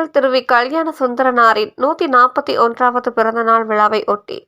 அண்ணல் திருவி கல்யாண சுந்தரனாரின் நூத்தி நாற்பத்தி ஒன்றாவது பிறந்தநாள் விழாவை ஒட்டி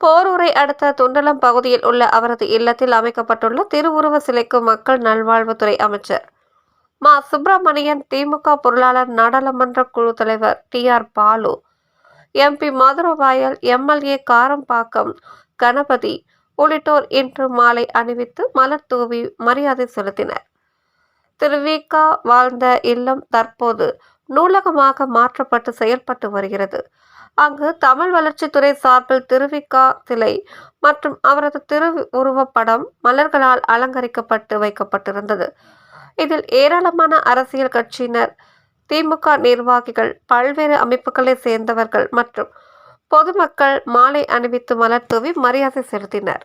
போரூரை அடுத்த துண்டலம் பகுதியில் உள்ள அவரது இல்லத்தில் அமைக்கப்பட்டுள்ள திருவுருவ சிலைக்கு மக்கள் நல்வாழ்வுத்துறை அமைச்சர் மா. சுப்பிரமணியன் திமுக பொருளாளர் நாடாளுமன்ற குழு தலைவர் T. R. Baalu MP Maduravoyal MLA Karambakkam Ganapathi உள்ளிட்டோர் இன்று மாலை அணிவித்து மலர் தூவி மரியாதை செலுத்தினர். திரு. வாழ்ந்த இல்லம் தற்போது நூலகமாக மாற்றப்பட்டு செயல்பட்டு வருகிறது. அங்கு தமிழ் வளர்ச்சித்துறை சார்பில் திருவிக்கா சிலை மற்றும் அவரது திரு உருவப்படம் மலர்களால் அலங்கரிக்கப்பட்டு வைக்கப்பட்டிருந்தது. இதில் ஏராளமான அரசியல் கட்சியினர் திமுக நிர்வாகிகள் பல்வேறு அமைப்புகளை சேர்ந்தவர்கள் மற்றும் பொதுமக்கள் மாலை அணிவித்து மலர் தூவி மரியாதை செலுத்தினர்.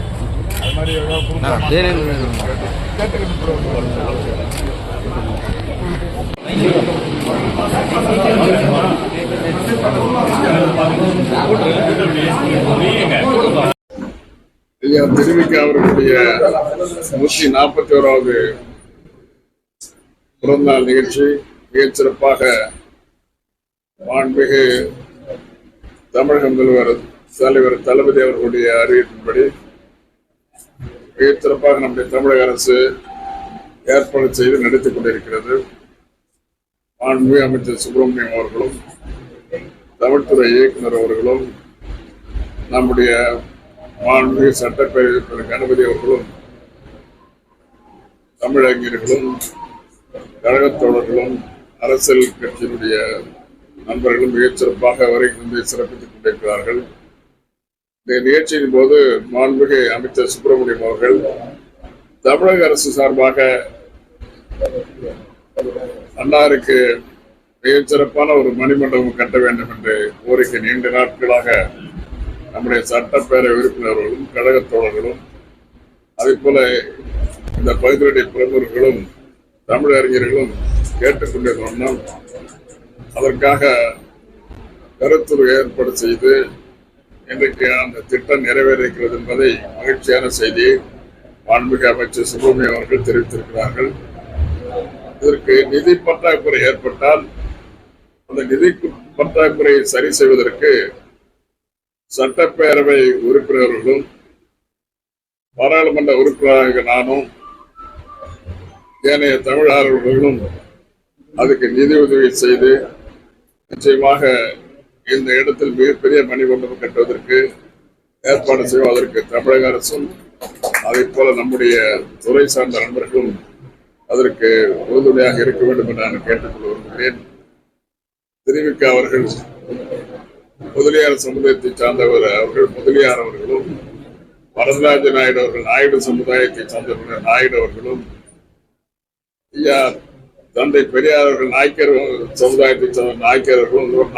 ஐயா திருவிக்க அவர்களுடைய நூற்றி நாற்பத்தி ஓராவது பிறந்தநாள் நிகழ்ச்சி. மிகச் சிறப்பாக மாண்புமிகு தமிழக முதல்வர் தலைவர் தளபதி அவர்களுடைய அறிவிப்பின்படி மிகச் சிறப்பாக நம்முடைய தமிழக அரசு ஏற்பாடு செய்து நடத்திக் கொண்டிருக்கிறது. மாண்புமிகு அமைச்சர் சுப்பிரமணியம் அவர்களும் தமிழ்துறை இயக்குனர் அவர்களும் நம்முடைய மாண்புமிகு சட்டப்பேரவை கணபதி அவர்களும் தமிழறிஞர்களும் கழகத் தோழர்களும் அரசியல் கட்சியினுடைய நண்பர்களும் மிகச்சிறப்பாக வரை சிறப்பித்துக் கொண்டிருக்கிறார்கள். இந்த நிகழ்ச்சியின் போது மாண்புமிகு அமைச்சர் சுப்பிரமணியம் அவர்கள் தமிழக அரசு சார்பாக அன்னாருக்கு மிகச் சிறப்பான ஒரு மணிமண்டபம் கட்ட வேண்டும் என்று கோரிக்கை நீண்ட நாட்களாக நம்முடைய சட்டப்பேரவை உறுப்பினர்களும் கழகத் தோழர்களும் அதே போல இந்த பகுதியுடைய பிரமுகர்களும் தமிழ் அறிஞர்களும் கேட்டுக்கொண்டிருந்தோம் அதற்காக கருத்துரு ஏற்பாடு செய்து இன்றைக்கு அந்த திட்டம் நிறைவேறிக்கிறது என்பதை மகிழ்ச்சியான செய்தி மாண்புமிகு அமைச்சர் சுப்பிரமணியம் அவர்கள் தெரிவித்திருக்கிறார்கள். இதற்கு நிதி பற்றாக்குறை ஏற்பட்டால் அந்த நிதி பற்றாக்குறையை சரி செய்வதற்கு சட்டப்பேரவை உறுப்பினர்களும் பாராளுமன்ற உறுப்பினராக நானும் ஏனைய தமிழர்களும் அதுக்கு நிதி உதவி செய்து நிச்சயமாக இந்த இடத்தில் மிகப்பெரிய மணிமண்டபம் கட்டுவதற்கு ஏற்பாடு செய்வதற்கு தமிழக அரசும் அதை போல நம்முடைய துறை சார்ந்த நண்பர்களும் அதற்கு உறுதுணையாக இருக்க வேண்டும் என்று நான் கேட்டுக்கொள்ள விரும்புகிறேன். தெரிவிக்க அவர்கள் முதலியார் சமுதாயத்தை சார்ந்தவர் அவர்கள் முதலியார் அவர்களும் வரதராஜ நாயுடு அவர்கள் நாயுடு சமுதாயத்தை சார்ந்தவர்கள் நாயுடு அவர்களும் ஐயா தந்தை பெரியார் அவர்கள் நாய்க்கர் சமுதாயத்தை சார்ந்த நாய்க்கர்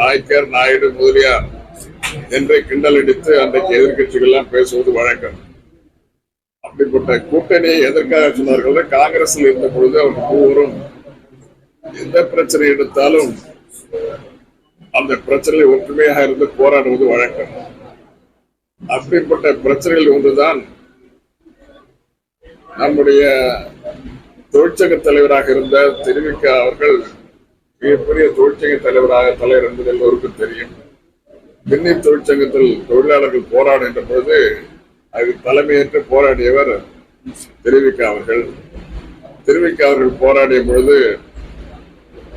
நாய்க்கர் நாயுடு முதலியார் என்றே கிண்டல் அடித்து அன்றைக்கு எதிர்கட்சிகள் எல்லாம் பேசுவது வழக்கம். அப்படிப்பட்ட கூட்டணியை எதற்காக சொன்னார்கள்? காங்கிரஸில் இருந்த பொழுது அவர் மூவரும் எந்த பிரச்சனை எடுத்தாலும் அந்த பிரச்சனையில் ஒற்றுமையாக இருந்து போராடுவது வழக்கம். அப்படிப்பட்ட பிரச்சனைகள் ஒன்றுதான் நம்முடைய தொழிற்சங்க தலைவராக இருந்த திருவிக்க அவர்கள் மிகப்பெரிய தொழிற்சங்க தலைவராக தலைவர் என்பது எல்லோருக்கும் தெரியும். திண்ணி தொழிற்சங்கத்தில் தொழிலாளர்கள் போராடுகின்ற பொழுது அதுக்கு தலைமையேற்று போராடியவர் தெரிவிக்க அவர்கள். தெரிவிக்க அவர்கள் போராடிய பொழுது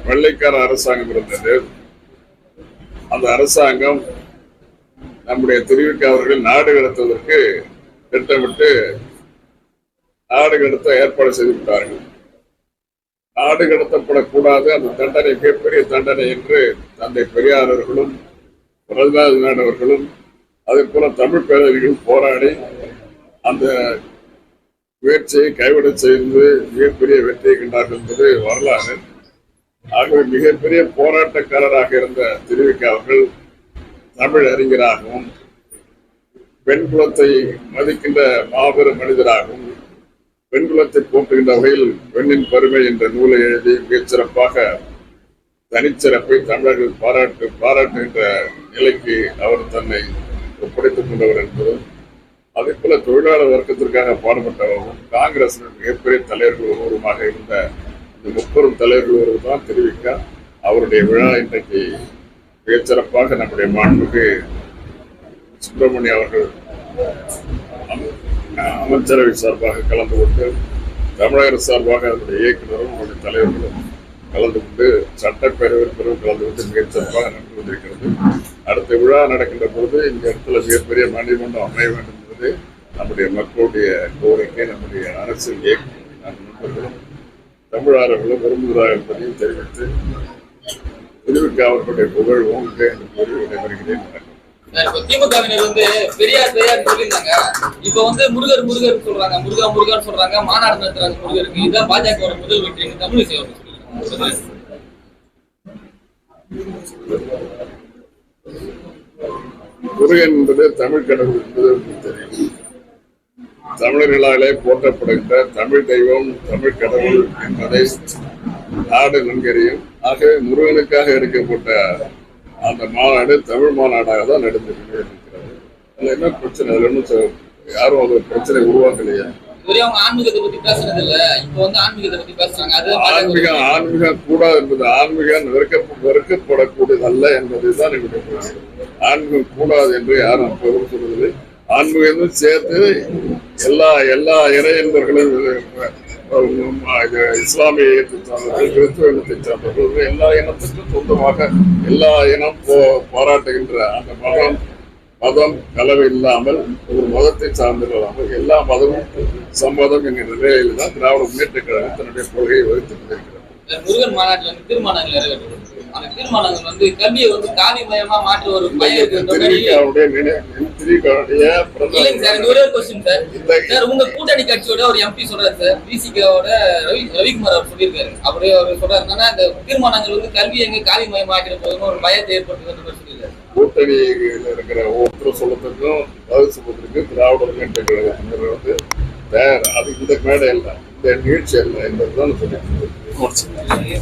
வெள்ளைக்கார அரசாங்கம் இருந்தது. அந்த அரசாங்கம் நம்முடைய தெரிவிக்க அவர்கள் நாடு கடத்துவதற்கு திட்டமிட்டு நாடு கடத்த ஏற்பாடு செய்து விட்டார்கள். நாடு கடத்தப்படக்கூடாது. அந்த தண்டனை மிகப்பெரிய தண்டனை என்று தந்தை பெரியார் அவர்களும் வரதராஜ அவர்களும் அதே போல தமிழ் பேரறிஞர்கள் போராடி அந்த முயற்சியை கைவிட செய்து மிகப்பெரிய வெற்றியை கண்டார்கள் என்பது வரலாறு. ஆகவே மிகப்பெரிய போராட்டக்காரராக இருந்த திருவிக்க அவர்கள் தமிழ் அறிஞராகவும் பெண் குலத்தை மதிக்கின்ற மாபெரும் மனிதராகவும் வெண்குலத்தை போற்றுகின்ற வகையில் பெண்ணின் பெருமை என்ற நூலை எழுதி மிகச் சிறப்பாக தனிச்சிறப்பை தமிழர்கள் பாராட்டு பாராட்டுகின்ற நிலைக்கு அவர் தன்னை ஒப்படைத்துக் கொண்டவர் என்பதும் அதே போல தொழிலாளர் வர்க்கத்திற்காக பாடுபட்டவரும் காங்கிரஸ் மிகப்பெரிய தலைவர்கள் ஒருவருமாக இருந்த இந்த முப்பெரும் தலைவர்கள் ஒருவர் தான் தெரிவிக்க அவருடைய விழா இன்றைக்கு மிகச்சிறப்பாக நம்முடைய மாண்புக்கு சுப்பிரமணிய அவர்கள் அமைச்சரவை சார்பாக கலந்து கொண்டு தமிழக அரசு சார்பாக அதனுடைய இயக்குநரும் அவருடைய தலைவர்களும் கலந்து கொண்டு சட்டப்பேரவை பெரும் கலந்து கொண்டு மிகச்சிறப்பாக நடந்து கொண்டிருக்கிறது அடுத்த விழா நடக்கின்ற பொழுது இந்த இடத்துல மிகப்பெரிய மணிமண்டபம் அமைய வேண்டும் என்பது நம்முடைய மக்களுடைய கோரிக்கை நம்முடைய அரசியல் இயக்கம் நம் நண்பர்களும் தமிழர்களும் விரும்புகிறார் என்பதையும் தெரிவித்து திருவிக்க அவர்களுடைய புகழ் ஓங்கு என்று கூறி விடைபெறுகிறேன் வணக்கம். திமுகவினர் வந்து பெரியார் பெரியார் சொல்லியிருந்தாங்க. இப்ப வந்து முருகர் முருகர் சொல்றாங்க. முருகா முருகர் சொல்றாங்க. மாநாடு நடத்துறாங்க முருகருக்கு. இதுதான் பாஜக முதல் வெற்றி தமிழிசை அவர்கள் சொல்லியிருக்காங்க. முருகன் என்பது தமிழ் கடவுள் என்பது உங்களுக்கு தெரியும் தமிழர்களாலே போற்றப்படுகின்ற தமிழ் தெய்வம் தமிழ் கடவுள் என்பதை நாடு நன்கறியும். ஆகவே முருகனுக்காக எடுக்கப்பட்ட அந்த மாநாடு தமிழ் மாநாடாக தான் நடந்திருக்கிறது அதுல என்ன பிரச்சனை? அதுல ஒன்றும் யாரும் அது பிரச்சனை உருவாக்கலையா? இதுவரை அவங்க ஆன்மீகத்தை பத்தி பேசுனது இல்ல இப்ப வந்து ஆன்மீகத்தை பத்தி பேசுறாங்க. அது ஆன்மீகம் ஆன்மீகம் கூடாது என்பது ஆன்மீகம் வெறுக்க வெறுக்கப்படக்கூடியது அல்ல என்பதுதான் என்னுடைய. ஆன்மீகம் கூடாது என்று யாரும் அப்போதும் சொல்வதில்லை ஆன்மீகம் சேர்த்து எல்லா எல்லா இறை என்பர்களும் இஸ்லாமிய இனத்தை சார்ந்தவர்கள் கிறிஸ்துவ இனத்தை சார்ந்தவர்கள் எல்லா இனத்துக்கும் சொந்தமாக எல்லா இனம் போ அந்த மதம் மதம் கலவை இல்லாமல் ஒரு மதத்தை சார்ந்தில்லாமல் எல்லா மதமும் சம்மதம் என்கிற நிலையில்தான் திராவிட முன்னேற்ற கழகம் தன்னுடைய கொள்கையை வகுத்துக் கொண்டிருக்கிறது. முருகன் மாநாட்டில் வந்து தீர்மானங்கள் அந்த தீர்மானங்கள் வந்து கல்வியை வந்து காவிமயமா மாற்ற ஒரு இல்லைங்க சார் இந்த ஒரே ஒரு கொஸ்டின் சார். இந்த சார் உங்க கூட்டணி கட்சியோட ஒரு எம்பி சொல்றாரு சார் பிசிகோட ரவி ரவிக்குமார் அவர் சொல்லியிருக்காரு. அப்படியே அவர் சொல்றாரு என்னன்னா இந்த தீர்மானங்கள் வந்து கல்வி எங்க காவிமயமாக்கிற போதுன்னு ஒரு பயத்தை ஏற்படுத்துறது சொல்லியிருக்காரு. கூட்டணியில் இருக்கிற ஒவ்வொருத்தரும் சொல்லத்துக்கும் பதில் சொல்வதற்கு திராவிட முன்னேற்ற கழகத்தினர் வந்து அது இந்த மேடை இந்த நிகழ்ச்சி அல்ல என்பதுதான் சொல்லியிருக்கிறது